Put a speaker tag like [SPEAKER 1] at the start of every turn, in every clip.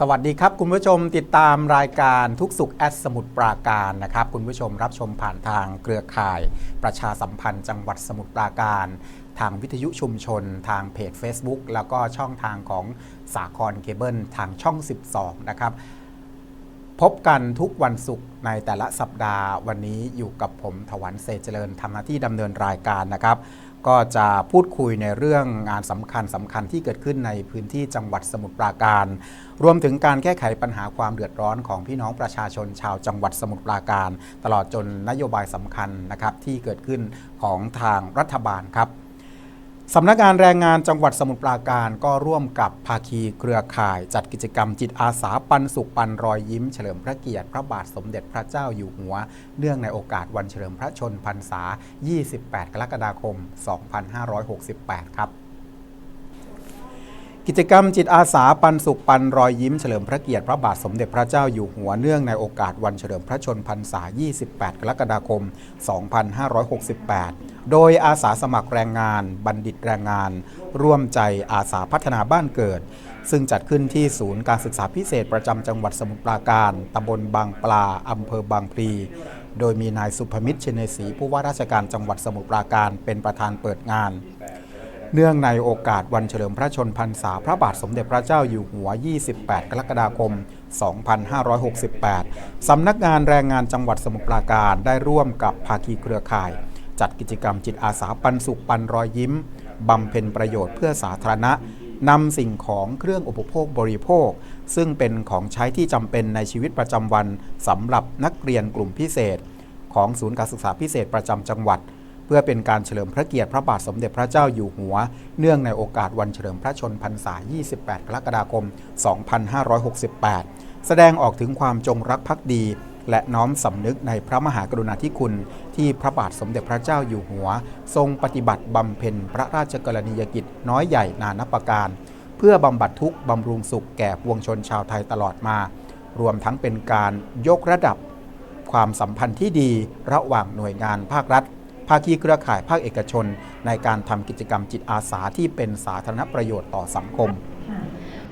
[SPEAKER 1] สวัสดีครับ คุณผู้ชมติดตามรายการทุกสุขแอดสมุทรปราการนะครับ คุณผู้ชมรับชมผ่านทางเครือข่าย ประชาสัมพันธ์จังหวัดสมุทรปราการ ทางวิทยุชุมชน ทางเพจ Facebook แล้วก็ช่องทางของสาครเคเบิลทางช่อง 12 นะครับ พบกันทุกวันศุกร์ในแต่ละสัปดาห์วันนี้อยู่กับผมถวันเศษเจริญทำหน้าที่ดำเนินรายการนะครับ ก็จะพูดคุยในเรื่องงานสำคัญสำคัญที่เกิดขึ้นในพื้นที่จังหวัดสมุทรปราการ รวมถึงการแก้ไขปัญหาความเดือดร้อนของพี่น้องประชาชนชาวจังหวัดสมุทรปราการ ตลอดจนนโยบายสำคัญนะครับที่เกิดขึ้นของทางรัฐบาลครับ สำนักงานแรงงานจังหวัดสมุทรปราการก็ร่วมกับภาคีเครือข่าย จัดกิจกรรมจิตอาสาปันสุขปันรอยยิ้ม เฉลิมพระเกียรติ พระบาทสมเด็จพระเจ้าอยู่หัว เนื่องในโอกาสวันเฉลิมพระชนพรรษา 28 กรกฎาคม 2568 ครับ กิจกรรมจิตอาสาปันสุขปันรอยยิ้มเฉลิมพระเกียรติพระบาทสมเด็จพระเจ้าอยู่หัวเนื่องในโอกาสวันเฉลิมพระชนพรรษา 28 กรกฎาคม 2568 โดยอาสาสมัครแรงงาน บัณฑิตแรงงาน ร่วมใจอาสาพัฒนาบ้านเกิด ซึ่งจัดขึ้นที่ศูนย์การศึกษาพิเศษประจำจังหวัดสมุทรปราการตำบลบางปลาอำเภอบางพลีโดยมีนายสุภมิตรเชนศรีผู้ว่าราชการจังหวัดสมุทรปราการเป็นประธานเปิดงาน เนื่องในโอกาสวันเฉลิมพระชนพรรษาพระบาทสมเด็จพระเจ้าอยู่หัว 28 กรกฎาคม 2568 สำนักงานแรงงานจังหวัดสมุทรปราการได้ร่วมกับภาคีเครือข่าย จัดกิจกรรมจิตอาสาปันสุขปันรอยยิ้ม บำเพ็ญประโยชน์เพื่อสาธารณะนำสิ่งของเครื่องอุปโภคบริโภค ซึ่งเป็นของใช้ที่จำเป็นในชีวิตประจำวันสำหรับนักเรียนกลุ่มพิเศษ ของศูนย์การศึกษาพิเศษประจำจังหวัด เพื่อเป็นการเฉลิมพระเกียรติพระบาทสมเด็จพระเจ้าอยู่หัว เนื่องในโอกาสวันเฉลิมพระชนพรรษา 28 กรกฎาคม 2568 แสดงออกถึงความจงรักภักดี และน้อมสำนึกในพระมหากรุณาธิคุณ ที่พระบาทสมเด็จพระเจ้าอยู่หัว ทรงปฏิบัติบำเพ็ญพระราชกรณียกิจน้อยใหญ่นานับประการ เพื่อบำบัดทุกข์บำรุงสุขแก่ปวงชนชาวไทยตลอดมา รวมทั้งเป็นการยกระดับความสัมพันธ์ที่ดีระหว่างหน่วยงานภาครัฐ ภาคีเครือข่ายภาคเอกชน ในการทำกิจกรรมจิตอาสาที่เป็นสาธารณประโยชน์ต่อสังคม
[SPEAKER 2] ค่ะ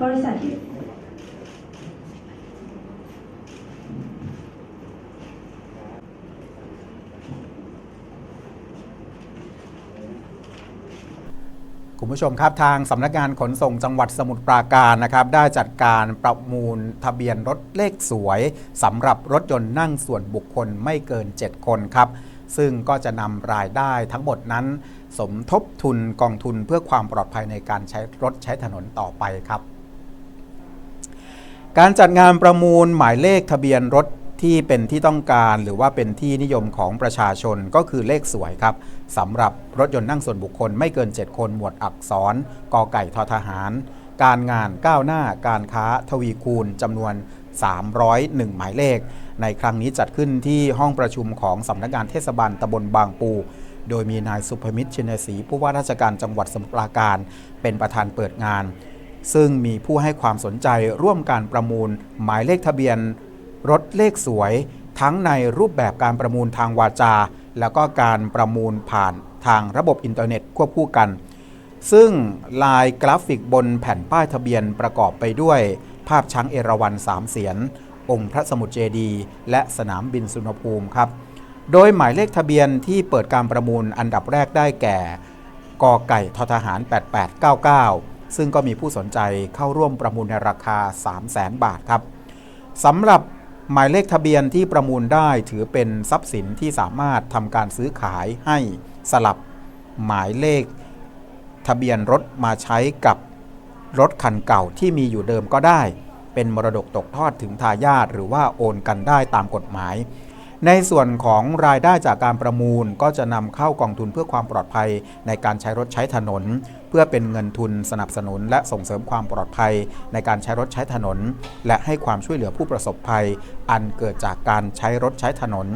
[SPEAKER 2] บริษัทที่
[SPEAKER 1] คุณผู้ชมครับทางสำนักงานขนส่งจังหวัดสมุทรปราการนะครับได้จัดการประมูลทะเบียนรถเลขสวยสำหรับรถยนต์นั่งส่วนบุคคลไม่เกิน 7 คนครับ ซึ่งก็จะนำรายได้ทั้งหมดนั้น สมทบทุนกองทุนเพื่อความปลอดภัยในการใช้รถใช้ถนนต่อไปครับ การจัดงานประมูลหมายเลขทะเบียนรถที่เป็นที่ต้องการหรือว่าเป็นที่นิยมของประชาชนก็คือเลขสวยครับสำหรับรถยนต์นั่งส่วนบุคคลไม่เกิน 7 คนหมวดอักษรกอไก่ทอทหาร การงานก้าวหน้าการค้าทวีคูณจำนวน 301 หมายเลข ในครั้งนี้จัดขึ้นที่ห้องประชุมของสำนักงานเทศบาลตำบลบางปู โดยมีนายสุภมิตรชินศรีผู้ว่าราชการจังหวัดสมุทรปราการ เป็นประธานเปิดงาน ซึ่งมีผู้ให้ความสนใจร่วมการประมูล หมายเลขทะเบียน รถเลขสวย ทั้งในรูปแบบการประมูลทางวาจา แล้วก็การประมูลผ่านทางระบบอินเทอร์เน็ตควบคู่กัน ซึ่งลายกราฟิกบนแผ่นป้ายทะเบียนประกอบไปด้วย ภาพช้างเอราวัณสามเสียน องค์พระสมุทรเจดี และสนามบินสุนภูมิครับ โดยหมายเลขทะเบียนที่เปิดการประมูลอันดับแรกได้แก่กอไก่ททหาร 8899 ซึ่งก็มีผู้สนใจเข้าร่วมประมูลในราคา 300,000 บาทครับสำหรับหมายเลขทะเบียนที่ประมูลได้ถือเป็นทรัพย์สินที่สามารถทำการซื้อขายให้สลับหมายเลขทะเบียนรถมาใช้กับ รถคันเก่าที่มีอยู่เดิมก็ได้ เป็นมรดกตกทอดถึงทายาทหรือว่าโอนกันได้ตามกฎหมาย ในส่วนของรายได้จากการประมูลก็จะนำเข้ากองทุนเพื่อความปลอดภัยในการใช้รถใช้ถนน เพื่อเป็นเงินทุนสนับสนุน และส่งเสริมความปลอดภัยในการใช้รถใช้ถนน และให้ความช่วยเหลือผู้ประสบภัย อันเกิดจากการใช้รถใช้ถนน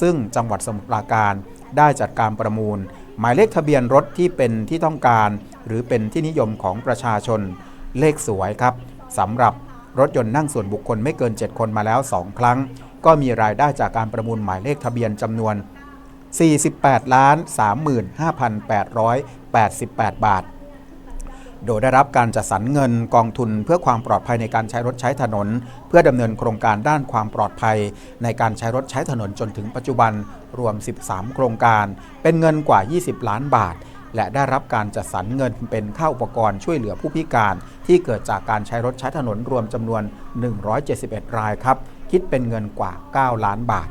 [SPEAKER 1] ซึ่งจังหวัดสมุทรปราการได้จัดการประมูล หมายเลขทะเบียนรถที่เป็นที่ต้องการ หรือเป็นที่นิยมของประชาชน เลขสวยครับสำหรับรถยนต์นั่งส่วนบุคคลไม่เกิน 7 คนมาแล้ว 2 ครั้ง ก็มีรายได้จากการประมูลหมายเลขทะเบียนจำนวน 48 ล้าน 35,888 บาท โดยได้รับการจัดสรรเงินกองทุนเพื่อความปลอดภัยในการใช้รถใช้ถนน เพื่อดำเนินโครงการด้านความปลอดภัย ในการใช้รถใช้ถนนจนถึงปัจจุบันรวม 13 โครงการ เป็นเงินกว่า 20 ล้านบาท และได้รับการจัดสรรเงินเป็นค่าอุปกรณ์ช่วยเหลือผู้พิการที่เกิดจากการใช้รถใช้ถนนรวมจำนวน 171 รายครับ คิดเป็นเงินกว่า 9 ล้านบาท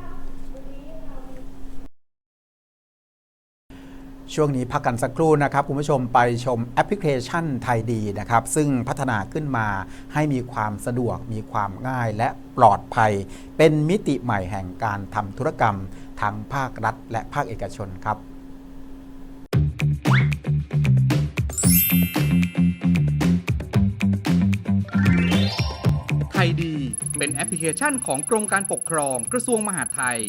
[SPEAKER 1] ช่วงนี้พักกันสักครู่นะครับ คุณผู้ชมไปชมแอปพลิเคชันไทยดีนะครับ ซึ่งพัฒนาขึ้นมาให้มีความสะดวก มีความง่ายและปลอดภัย เป็นมิติใหม่แห่งการทำธุรกรรม ทั้งภาครัฐและภาคเอกชนครับ
[SPEAKER 3] เป็นแอปพลิเคชันของกรมการปกครองกระทรวงมหาดไทย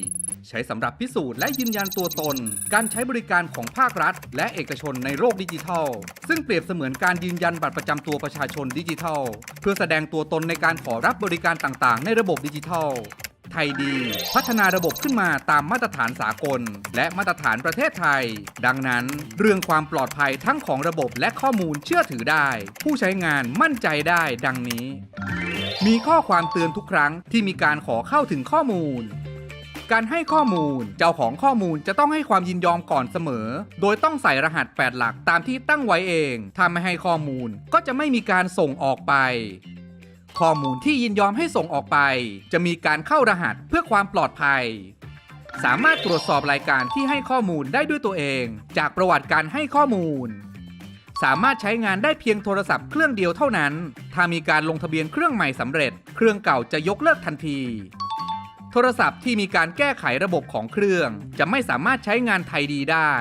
[SPEAKER 3] ใช้สำหรับพิสูจน์และยืนยันตัวตน การใช้บริการของภาครัฐ และเอกชนในโลกดิจิทัล ซึ่งเปรียบเสมือนการยืนยันบัตรประจำตัวประชาชนดิจิทัล เพื่อแสดงตัวตนในการขอรับบริการต่างๆ ในระบบดิจิทัล ไทยดี พัฒนาระบบขึ้นมาตามมาตรฐานสากล และมาตรฐานประเทศไทย ดังนั้น เรื่องความปลอดภัยทั้งของระบบและข้อมูลเชื่อถือได้ ผู้ใช้งานมั่นใจได้ดังนี้ มีข้อความเตือนทุกครั้งที่มีการขอเข้าถึงข้อมูลการให้ข้อมูล เจ้าของข้อมูลจะต้องให้ความยินยอมก่อนเสมอ โดยต้องใส่รหัส 8 หลักตามที่ตั้งไว้เอง ถ้าไม่ให้ข้อมูลก็จะไม่มีการส่งออกไป ข้อมูลที่ยินยอมให้ส่งออกไป จะมีการเข้ารหัสเพื่อความปลอดภัย สามารถตรวจสอบรายการที่ให้ข้อมูลได้ด้วยตัวเอง จากประวัติการให้ข้อมูล สามารถใช้งานได้เพียงโทรศัพท์เครื่องเดียวเท่านั้น ถ้ามีการลงทะเบียนเครื่องใหม่สำเร็จ เครื่องเก่าจะยกเลิกทันที โทรศัพท์ที่มีการแก้ไขระบบของเครื่อง จะไม่สามารถใช้งานไทยดีได้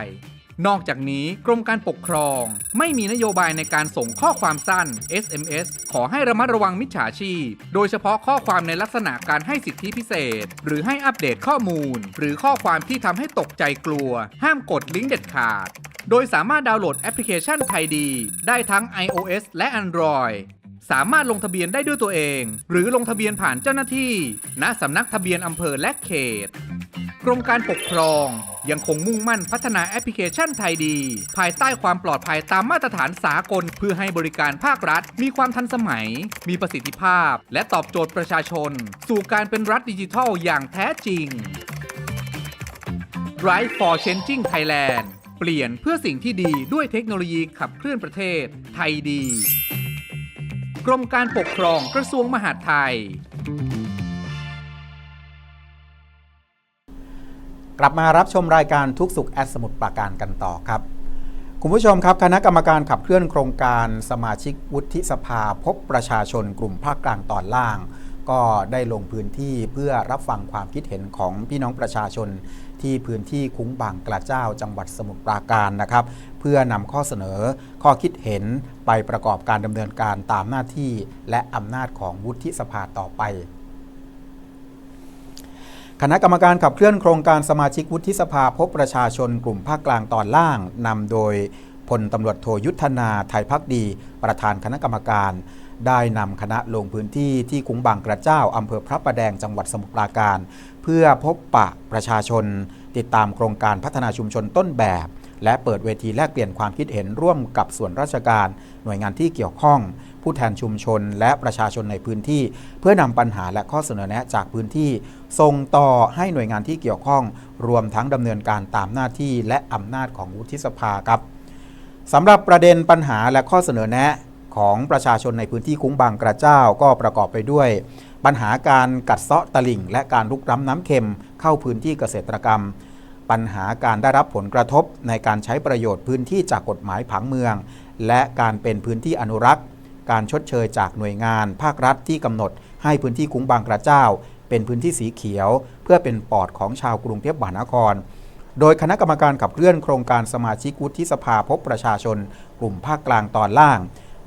[SPEAKER 3] นอกจากนี้กรมการปกครอง ไม่มีนโยบายในการส่งข้อความสั้น SMS ขอให้ระมัดระวังมิจฉาชีพ โดยเฉพาะข้อความในลักษณะการให้สิทธิพิเศษ หรือให้อัปเดตข้อมูล หรือข้อความที่ทำให้ตกใจกลัว ห้ามกดลิงก์เด็ดขาด โดยสามารถดาวน์โหลดแอปพลิเคชันไทยดี ได้ทั้ง iOS และ Android สามารถลงทะเบียนได้ด้วยตัวเอง หรือลงทะเบียนผ่านเจ้าหน้าที่ ณสำนักทะเบียนอำเภอและเขต กรมการปกครอง ยังคงมุ่งมั่นพัฒนาแอปพลิเคชันไทยดี ภายใต้ความปลอดภัยตามมาตรฐานสากล เพื่อให้บริการภาครัฐ มีความทันสมัย มีประสิทธิภาพ และตอบโจทย์ประชาชน สู่การเป็นรัฐดิจิทัลอย่างแท้จริง Drive for Changing Thailand เปลี่ยนเพื่อสิ่งที่ดีด้วยเทคโนโลยีขับเคลื่อนประเทศ ไทยดี กรมการปกครองกระทรวงมหาดไทย
[SPEAKER 1] กลับมารับชมรายการทุกสุขแอดสมุดปราการกันต่อครับ คุณผู้ชมครับ คณะกรรมการขับเคลื่อนโครงการสมาชิกวุฒิสภาพบประชาชนกลุ่มภาคกลางตอนล่าง ก็ได้ลงพื้นที่เพื่อรับฟังความคิดเห็นของพี่น้องประชาชน ที่พื้นที่คุ้งบางกระเจ้าจังหวัดสมุทรปราการนะครับ เพื่อนำข้อเสนอข้อคิดเห็นไปประกอบการดำเนินการตามหน้าที่ และอำนาจของวุฒิสภาต่อไป คณะกรรมการขับเคลื่อนโครงการสมาชิกวุฒิสภาพบประชาชนกลุ่มภาคกลางตอนล่างนำโดยพลตำรวจโทยุทธนาไทยพักดี ประธานคณะกรรมการ ได้นำคณะลงพื้นที่ที่คุ้งบางกระเจ้าอำเภอพระประแดงจังหวัดสมุทรปราการ เพื่อพบปะประชาชน ติดตามโครงการพัฒนาชุมชนต้นแบบ และเปิดเวทีแลกเปลี่ยนความคิดเห็นร่วมกับส่วนราชการ หน่วยงานที่เกี่ยวข้อง ผู้แทนชุมชนและประชาชนในพื้นที่ เพื่อนำปัญหาและข้อเสนอแนะจากพื้นที่ ส่งต่อให้หน่วยงานที่เกี่ยวข้อง รวมทั้งดำเนินการตามหน้าที่และอำนาจของวุฒิสภาครับสำหรับประเด็นปัญหาและข้อเสนอแนะของประชาชนในพื้นที่คุ้งบางกระเจ้าก็ประกอบไปด้วย ปัญหาการกัดเซาะตลิ่ง และการลุกล้ำน้ำเค็มเข้าพื้นที่เกษตรกรรม ปัญหาการได้รับผลกระทบในการใช้ประโยชน์พื้นที่จากกฎหมายผังเมือง และการเป็นพื้นที่อนุรักษ์ การชดเชยจากหน่วยงาน ภาครัฐที่กำหนด ให้พื้นที่คุ้งบางกระเจ้า เป็นพื้นที่สีเขียว เพื่อเป็นปอดของชาวกรุงเทพมหานคร โดยคณะกรรมการขับเคลื่อนโครงการสมาชิกวุฒิสภาพบประชาชน กลุ่มภาคกลางตอนล่าง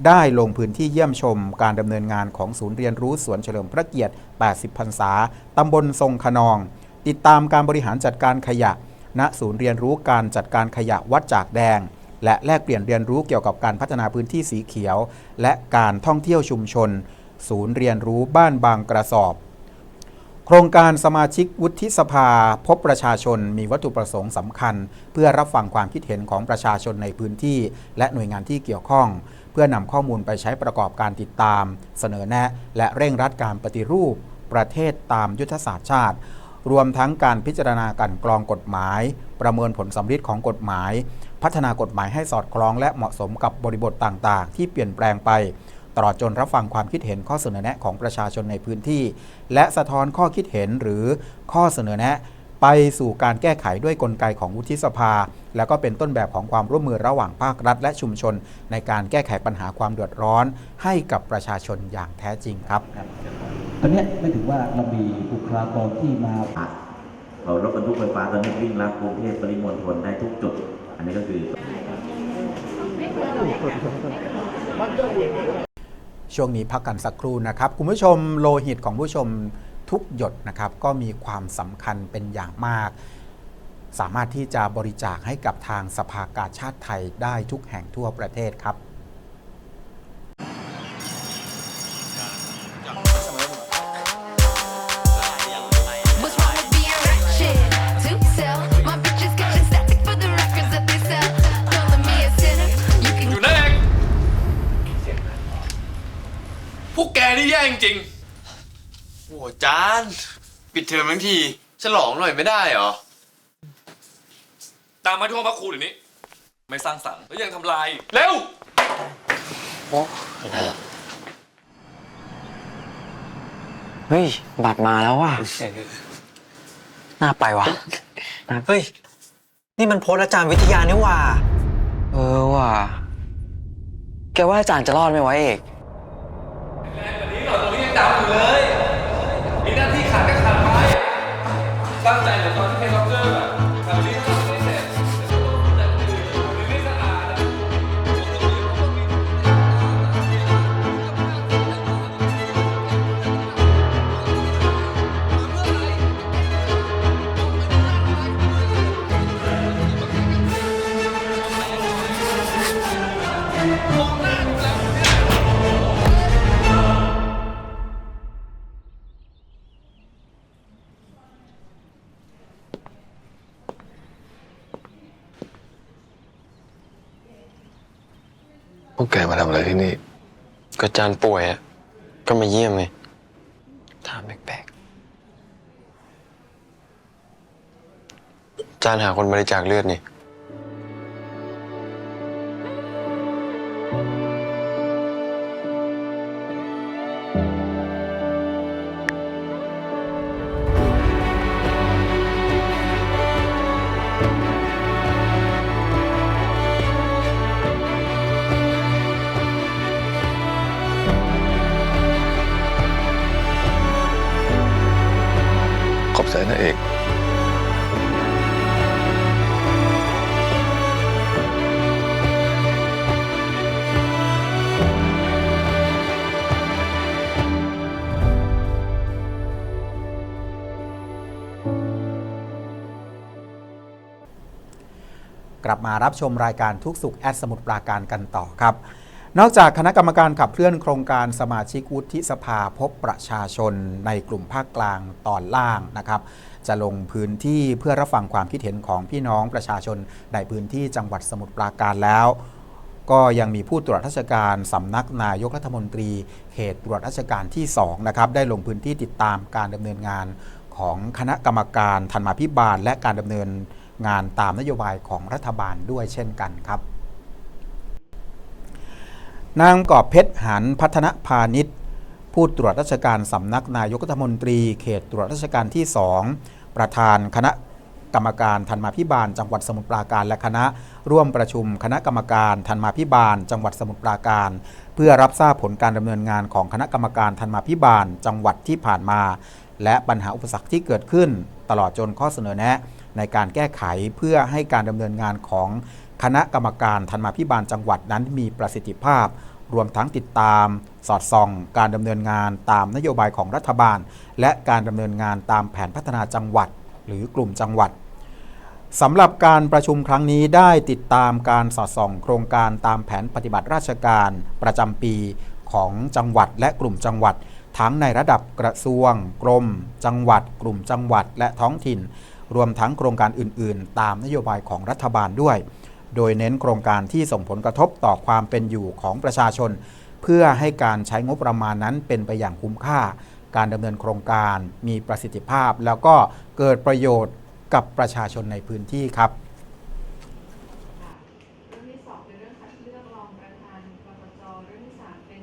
[SPEAKER 1] ได้ลงพื้นที่เยี่ยมชม การดำเนินงานของศูนย์เรียนรู้สวนเฉลิมพระเกียรติ 80 พรรษาตำบลทรงขนองติดตามการบริหารจัดการขยะ ณศูนย์เรียนรู้การจัดการขยะวัดจากแดง และแลกเปลี่ยนเรียนรู้เกี่ยวกับการพัฒนาพื้นที่สีเขียว และการท่องเที่ยวชุมชน ศูนย์เรียนรู้บ้านบางกระสอบ โครงการสมาชิกวุฒิสภาพบประชาชนมีวัตถุประสงค์สำคัญ เพื่อรับฟังความคิดเห็นของประชาชนในพื้นที่ และหน่วยงานที่เกี่ยวข้องเพื่อนำข้อมูลไปใช้ประกอบการติดตาม เสนอแนะ และเร่งรัดการปฏิรูป ประเทศตามยุทธศาสตร์ชาติ รวมทั้งการพิจารณาการกรองกฎหมาย ประเมินผลสำฤทธิ์ของกฎหมาย พัฒนากฎหมายให้สอดคล้องและเหมาะสมกับบริบทต่างๆ ที่เปลี่ยนแปลงไป ตลอดจนรับฟังความคิดเห็นข้อเสนอแนะของประชาชนในพื้นที่ และสะท้อนข้อคิดเห็นหรือข้อเสนอแนะ ไปสู่การแก้ไขด้วยกลไกของวุฒิสภา แล้วก็เป็นต้นแบบของความร่วมมือระหว่างภาครัฐ และชุมชน ในการแก้ไขปัญหาความเดือดร้อน ให้กับประชาชนอย่างแท้จริงครับ
[SPEAKER 4] ตอนเนี้ยไม่ถึงว่าเรามีบุคลากรที่มา
[SPEAKER 5] เรารถบรรทุกไฟฟ้าตอนนี้วิ่งรับกรุงเทพปริมณฑลได้ทุกจุด อันนี้ก็คือ
[SPEAKER 1] ช่วงนี้พักกันสักครู่นะครับ คุณผู้ชมโลหิตของผู้ชม ทุกหยดนะครับก็มีความสำคัญเป็นอย่างมาก สามารถที่จะบริจาคให้กับทางสภากาชาติไทยได้ทุกแห่งทั่วประเทศครับ
[SPEAKER 6] What's wrong with being ratchet? To sell, my bitches got static for the records that they sell. Calling me a sinner, you can
[SPEAKER 7] อยู่นั่นเองพวกแกนี่แย่จริง ๆโอ้จาน ปิดเทอมทั้งทีฉลองหน่อยไม่ได้เหรอ ตามมาที่ห้องพักครูเดี๋ยวนี้ ไม่สร้างสรรค์แล้วยังทำลายเร็ว
[SPEAKER 8] เฮ้ย บัตรมาแล้วว่ะ น่าไปว่ะเฮ้ย นี่มันโพสต์อาจารย์วิทยานี่หว่าเออว่ะ แกว่าอาจารย์จะรอดไหมวะเอก
[SPEAKER 7] นี่หน่อยตรงนี้ยังดำอยู่เลย มีหน้าที่ขาดก็ขาดไป ตั้งใก็อา
[SPEAKER 8] จารย์ป่วยอะ ก็มาเยี่ยมไงถามแปลกๆอาจารย์หาคนบริจาคเลือดนี่
[SPEAKER 9] ก
[SPEAKER 1] ลับมารับชมรายการทุกสุขแอดสมุดปราการกันต่อครับ นอกจากคณะกรรมการขับเคลื่อนโครงการสมาชิกวุฒิสภาพบประชาชนในกลุ่มภาคกลางตอนล่างนะครับ จะลงพื้นที่เพื่อรับฟังความคิดเห็นของพี่น้องประชาชนในพื้นที่จังหวัดสมุทรปราการแล้วก็ยังมีผู้ตรวจราชการสำนักนายกรัฐมนตรีเขตตรวจราชการที่2นะครับได้ลงพื้นที่ติดตามการดำเนินงานของคณะกรรมการธันมาพิบาล และการดำเนิน งานตามนโยบายของรัฐบาลด้วยเช่นกันครับ นางกอบเพชรหันพัฒนพาณิชย์ผู้ตรวจราชการสำนักนายกรัฐมนตรีเขตตรวจราชการที่ 2 ประธานคณะกรรมการธันมาพิบาล จังหวัดสมุทรปราการและคณะร่วมประชุมคณะกรรมการธันมาพิบาล จังหวัดสมุทรปราการ เพื่อรับทราบผลการดำเนินงานของคณะกรรมการธันมาพิบาล จังหวัดที่ผ่านมา และปัญหาอุปสรรคที่เกิดขึ้น ตลอดจนข้อเสนอแนะ ในการแก้ไขเพื่อให้การดำเนินงานของคณะกรรมการธันมาพิบาลจังหวัดนั้นมีประสิทธิภาพ รวมทั้งติดตาม สอดส่อง การดำเนินงานตามนโยบายของรัฐบาล และการดำเนินงานตามแผนพัฒนาจังหวัด หรือกลุ่มจังหวัดสำหรับการประชุมครั้งนี้ได้ติดตามการสอดส่อง โครงการตามแผนปฏิบัติราชการประจำปีของจังหวัดและกลุ่มจังหวัด ทั้งในระดับกระทรวง กรม จังหวัด กลุ่มจังหวัดและท้องถิ่น รวมทั้งโครงการอื่น ๆ ตามนโยบายของรัฐบาลด้วย โดยเน้นโครงการที่ส่งผลกระทบต่อความเป็นอยู่ของประชาชน เพื่อให้การใช้งบประมาณนั้นเป็นไปอย่างคุ้มค่า การดำเนินโครงการมีประสิทธิภาพ แล้วก็เกิดประโยชน์กับประชาชนในพื้นที่ครับ
[SPEAKER 2] เรื่องที่สองเป็นเรื่องคัดเลือกรองประธานกกจเรื่องที่สามเป็น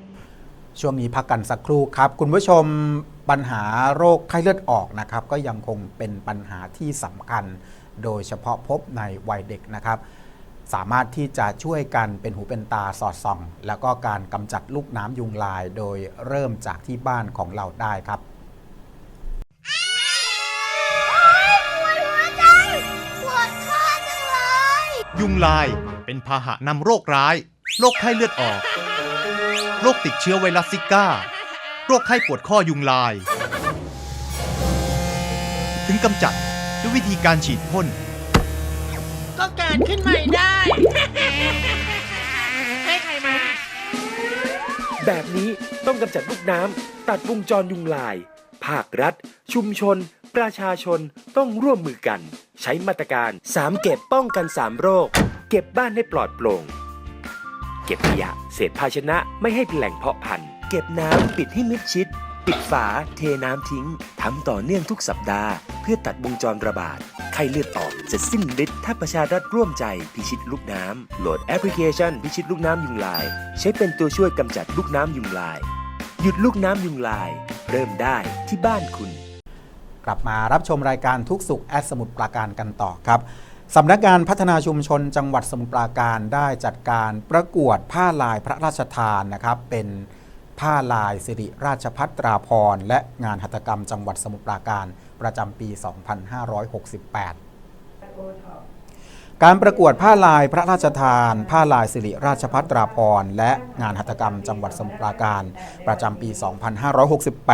[SPEAKER 1] ช่วงนี้พักกันสักครู่ครับ คุณผู้ชม ปัญหาโรคไข้เลือดออกนะครับก็ยังคงเป็นปัญหาที่สำคัญ โดยเฉพาะพบในวัยเด็กนะครับ สามารถที่จะช่วยกันเป็นหูเป็นตาสอดส่อง แล้วก็การกำจัดลูกน้ำยุงลาย โดยเริ่มจากที่บ้านของเราได้ครับ
[SPEAKER 10] ยุงลายเป็นพาหะนำโรคร้าย โรคไข้เลือดออก โรคติดเชื้อไวรัสซิก้าโรคไข้ปวดข้อยุงลาย ถึงกำจัดด้วยวิธีการฉีดพ่น
[SPEAKER 11] ก็เกิดขึ้นใหม่ได้ ให้ใครมา
[SPEAKER 12] แบบนี้ต้องกำจัดลูกน้ำตัดวงจรยุงลาย ภาครัฐ ชุมชน ประชาชนต้องร่วมมือกัน ใช้มาตรการ 3 เก็บป้องกัน 3 โรค เก็บบ้านให้ปลอดโปร่ง เก็บขยะเศษภาชนะไม่ให้เป็นแหล่งเพาะพันธุ์ เก็บน้ำปิดให้มิดชิด ปิดฝาเทน้ำทิ้งทำต่อเนื่องทุกสัปดาห์ เพื่อตัดวงจรระบาด ไข้เลือดออกจะสิ้นฤทธิ์ถ้าประชารัฐร่วมใจพิชิตลูกน้ำโหลดแอปพลิเคชันพิชิตลูกน้ำยุงลาย ใช้เป็นตัวช่วยกำจัดลูกน้ำยุงลาย หยุดลูกน้ำยุงลาย เริ่มได้ที่บ้านคุณ
[SPEAKER 1] กลับมารับชมรายการทุกสุขแอดสมุทรปราการกันต่อครับสำนักงานพัฒนาชุมชนจังหวัดสมุทรปราการได้จัดการประกวดผ้าลายพระราชทานนะครับ เป็น ผ้าลายสิริราชพัตราพร และงานหัตถกรรมจังหวัดสมุทรปราการประจำปี 2568การประกวดผ้าลายพระราชทาน ผ้าลายสิริราชพัตราพร และงานหัตถกรรมจังหวัดสมุทรปราการ ประจำปี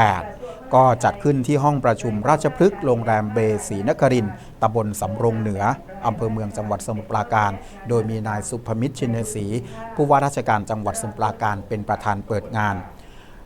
[SPEAKER 1] 2568 ก็จัดขึ้นที่ห้องประชุมราชพฤกษ์โรงแรมเบศรีนครินตำบลสำโรงเหนือ อำเภอเมืองจังหวัดสมุทรปราการ โดยมีนายสุภมิตรชินศรีผู้ว่าราชการจังหวัดสมุทรปราการเป็นประธานเปิดงาน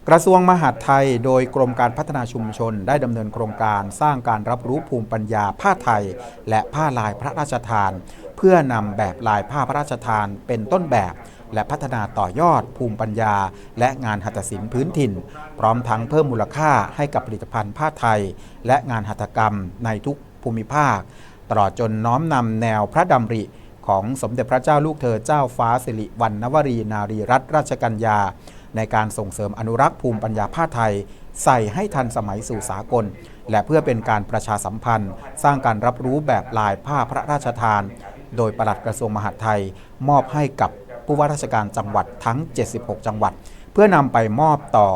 [SPEAKER 1] กระทรวงมหาดไทย โดยกรมการพัฒนาชุมชนได้ดำเนินโครงการสร้างการรับรู้ภูมิปัญญาผ้าไทย และผ้าลายพระราชทาน เพื่อนำแบบลายผ้าพระราชทานเป็นต้นแบบ และพัฒนาต่อยอดภูมิปัญญา และงานหัตถศิลป์พื้นถิ่น พร้อมทั้งเพิ่มมูลค่าให้กับผลิตภัณฑ์ผ้าไทย และงานหัตถกรรมในทุกภูมิภาค ตลอดจนน้อมนำแนวพระดำริของสมเด็จพระเจ้าลูกเธอเจ้าฟ้าสิริวัณณวรีนารีรัตนราชกัญญา ในการส่งเสริมอนุรักษ์ภูมิปัญญาผ้าไทย ใส่ให้ทันสมัยสู่สากล และเพื่อเป็นการประชาสัมพันธ์ สร้างการรับรู้แบบลายผ้าพระราชทาน โดยปลัดกระทรวงมหาดไทย มอบให้กับผู้ว่าราชการจังหวัดทั้ง 76 จังหวัด เพื่อนำไปมอบต่อ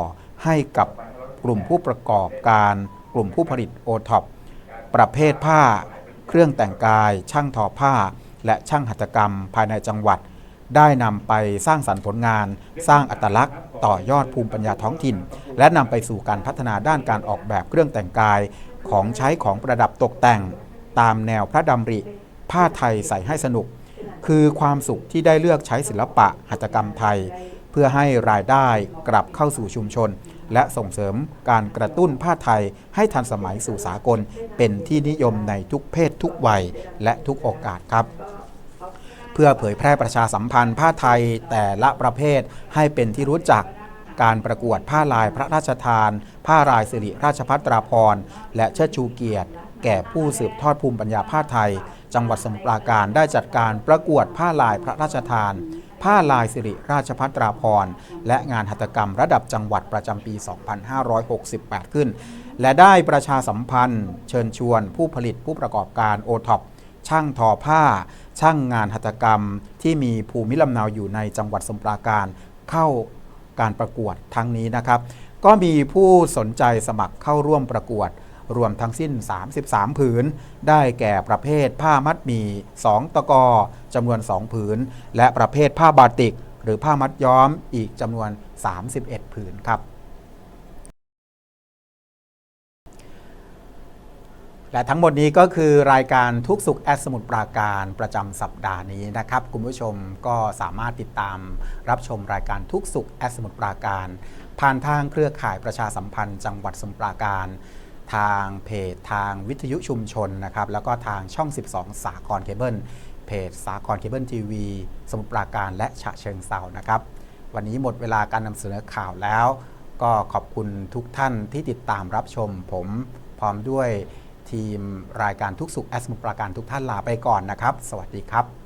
[SPEAKER 1] ให้กับกลุ่มผู้ประกอบการ กลุ่มผู้ผลิตโอท็อปประเภทผ้า เครื่องแต่งกาย ช่างทอผ้า และช่างหัตถกรรมภายในจังหวัด ได้นำไปสร้างสรรค์ผลงาน สร้างอัตลักษณ์ ต่อยอดภูมิปัญญาท้องถิ่น และนำไปสู่การพัฒนาด้านการออกแบบเครื่องแต่งกาย ของใช้ของประดับตกแต่ง ตามแนวพระดำริ ผ้าไทยใส่ให้สนุก คือความสุขที่ได้เลือกใช้ศิลปะหัตถกรรมไทย เพื่อให้รายได้กลับเข้าสู่ชุมชน และส่งเสริมการกระตุ้นผ้าไทยให้ทันสมัยสู่สากล เป็นที่นิยมในทุกเพศทุกวัยและทุกโอกาสครับเพื่อเผยแพร่ประชาสัมพันธ์ผ้าไทยแต่ละประเภทให้เป็นที่รู้จักการประกวดผ้าลายพระราชทาน ผ้ารายสิริราชพัตราพรและเชิดชูเกียรติ แก่ผู้สืบทอดภูมิปัญญาผ้าไทย จังหวัดสมุทรปราการได้จัดการประกวดผ้าลายพระราชทาน ผ้าลายสิริราชพัตราพร และงานหัตถกรรมระดับจังหวัดประจำปี 2568 ขึ้น และได้ประชาสัมพันธ์ เชิญชวนผู้ผลิตผู้ประกอบการโอท็อปช่างทอผ้า ช่างงานหัตถกรรมที่มีภูมิลำเนาอยู่ในจังหวัดสมุทรปราการเข้าการประกวดทั้งนี้นะครับ ก็มีผู้สนใจสมัครเข้าร่วมประกวด รวมทั้งสิ้น 33 ผืน ได้แก่ประเภทผ้ามัดหมี2ตะกอจำนวน 2 ผืน และประเภทผ้าบาติก หรือผ้ามัดย้อมอีกจำนวน 31 ผืนครับ และทั้งหมดนี้ก็คือรายการทุกสุขแอดสมุดปราการประจำสัปดาห์นี้นะครับ คุณผู้ชมก็สามารถติดตามรับชมรายการทุกสุขแอดสมุดปราการผ่านทางเครือข่ายประชาสัมพันธ์จังหวัดสมุพรปราการ ทางเพจทางวิทยุชุมชนนะครับแล้วก็ทางช่อง 12 สาครเคเบิลเพจสาครเคเบิลทีวีสมุพรปราการและฉะเชิงเซานะครับ วันนี้หมดเวลาการนำเสนอข่าวแล้ว ก็ขอบคุณทุกท่านที่ติดตามรับชม ผมพร้อมด้วยทีมรายการทุกสุขแอสมุพรปราการทุกท่านลาไปก่อนนะครับ สวัสดีครับ